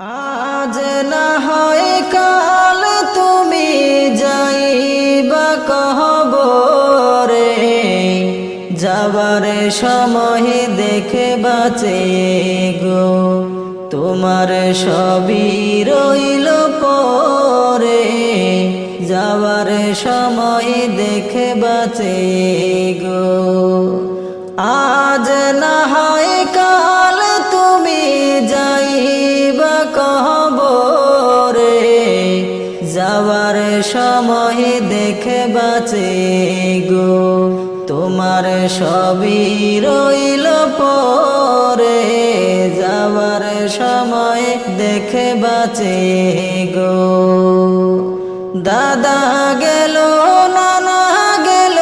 আজ না হয় কাল তুমি যাইবা কহবরে যাবার সময় দেখে বাঁচে গো, তোমার সবই রইল পরে। যাবার সময় দেখে বাঁচে গো আজ সময় দেখে বাঁচে গো। তোমার সবই রইল পরে, যাওয়ার সময় দেখে বাঁচে গো। দাদা গেল, নানা গেল,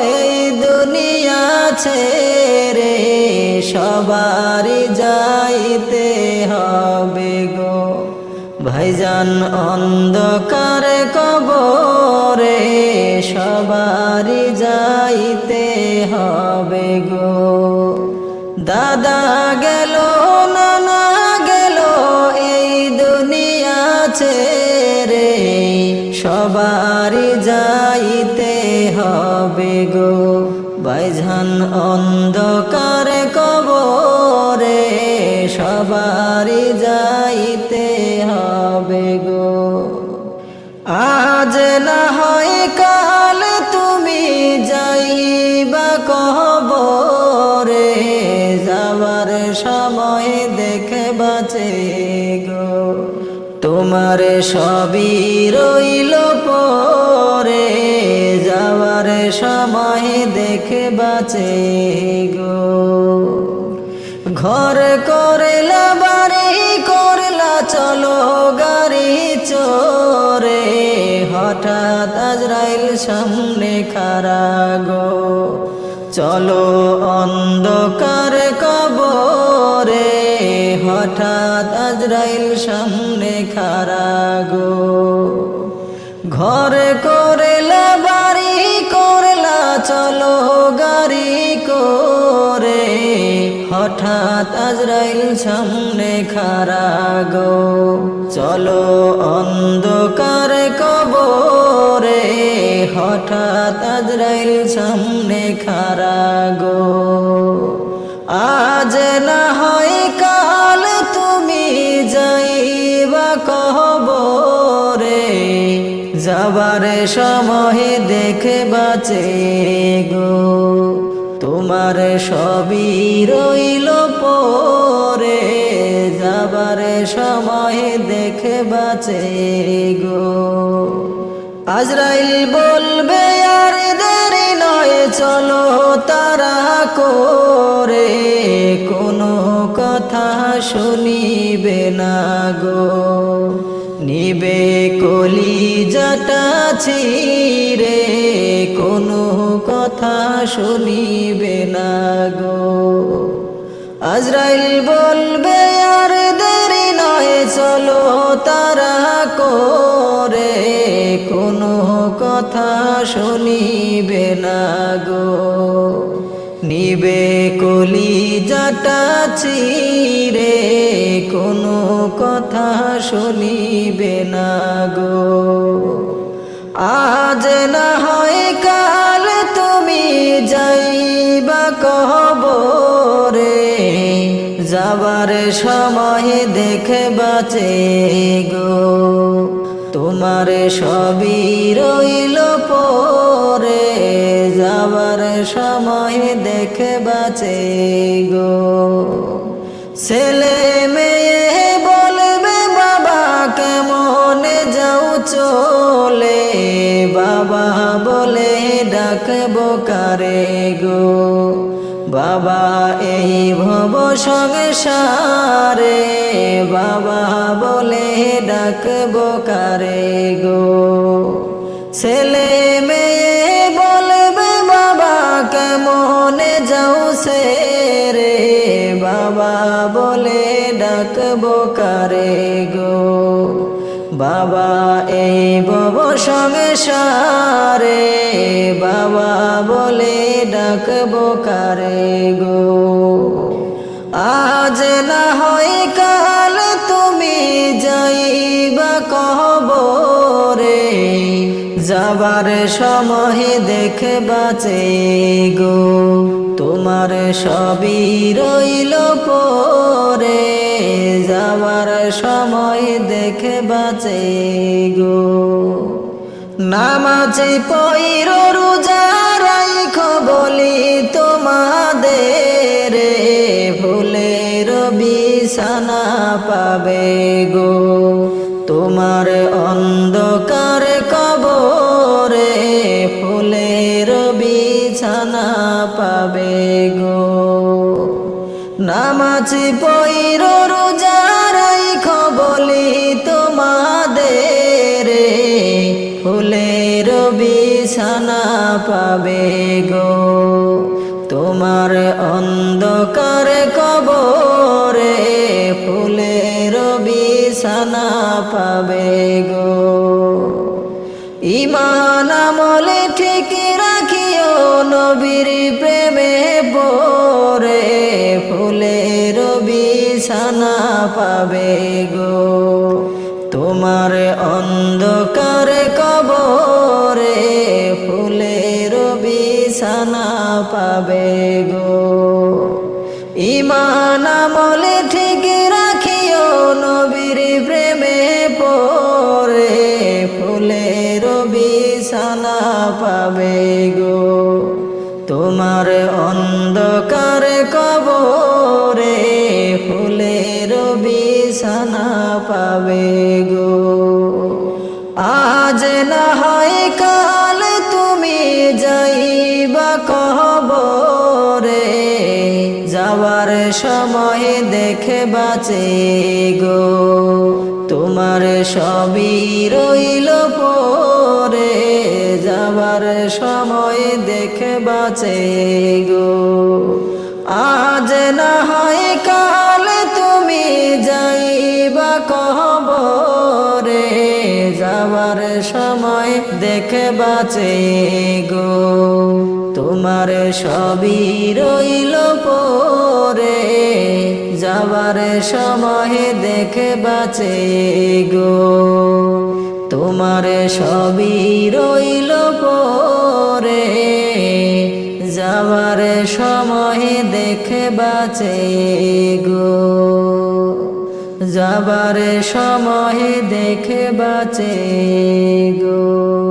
এই দুনিয়া ছেড়ে সবারই যাইতে ভাইজান অন্ধকার কবরে সবারই যাইতে হবে গো। দাদা গেল, নানা গেল, এই দুনিয়া ছেড়ে সবারই যাইতে হবে গো। ভাইজান অন্ধকার সবারই যাইতে হবে গো। আজ না হয় কাল তুমি যাইবা কহবরে যাবার সময় দেখে বাঁচে গো। তোমার সবই রইল পরে যাওয়ার সময় দেখে বাঁচে গো। ঘর করলা সামনে খারা গো। চলো অন্ধকার কবরে, হঠাৎ আজরাইল সামনে খারা গো। ঘর করলা, বাড়ি করলা, চলো গাড়ি করে। হঠাৎ আজরাইল সামনে খারা গো। চলো অন্ধকার আজরাইল সামনে খারা গো। আজ না হয় কাল তুমি যাইবা কহবরে যাবার সময় দেখে বাঁচে গো। তোমার সবই রইল পরে, যাবার সময় দেখে বাঁচে গো। আজরাইল বলবে চলো তারা করে, কোনো কথা শুনিবে না গো। নিবে কলি জাটা ছিরে কোনো কথা শুনিবে না গো। আজরাইল বলবে আর চলো তারা করে, কোনো কথা শুনিবে না গো। নিবে কলি জাটা ছিরে কোনো কথা শুনিবে না গো। আজ না যাবার সময় দেখে বাঁচে গো। তোমার সবই রইল পরে, যাবার সময় দেখে বাঁচে গো। ছেলে মেয়ে বলবে, বাবা, কেমন যাও চলে? বাবা বলে, ডাকবো কারে? ভব সংসারে বাবা বলে ডাকবো কারে গো। ছেলে মেয়ে বলবে, বাবা, কেমন যাও সে রে? বাবা বলে ডাকবো কারে গো। বাবা এই বব সংসারে বাবা বলে ডাকবো কারে গো। আজ না হয় কাল তুমি যাইবা কবরে, যাবার সময় দেখে বাঁচে গো, তোমার সবই রইল পরে, যাবার সময় দেখে বাঁচে গো। নামাজে পৈর রোজা রাইখ বলি তোমাদের। রে ভুলের বিছানা পাবে গো। তোমার অন্ধকার কবরে ফুলের বিছানা পাবে গো। নামাজ পৈর রোজা রাইখো বলি তোমাদের। ফুলের বিছানা পাবে গো। তোমার অন্ধকার কবরে ফুলের বিছানা পাবে গো। ইমান আমলে ঠিক রাখিও নবীর প্রেমে পরে ফুলের বিছানা পাবে গো। তোমার অন্ধকার কবরে ফুলের বিছানা পাবে গো। ইমান আমলে ঠিক রাখিও, নবীর প্রেমে পরে ফুলের বিছানা পাবে গো। তোমার অন্ধকার যাওয়ার সময় দেখে বাঁচে গো। তোমার সবই রইল পরে যাবার সময় দেখে বাঁচে গো। আজ না হয় কাল তুমি যাইবা কবরে যাবার সময় দেখে বাঁচে গো। তোমার সবই রইল পরে। যাবার সময় দেখে বাঁচে গো। তোমার সবই রইল পরে যাবার সময় দেখে বাঁচে গো। যাবার সময় দেখে বাঁচে গো।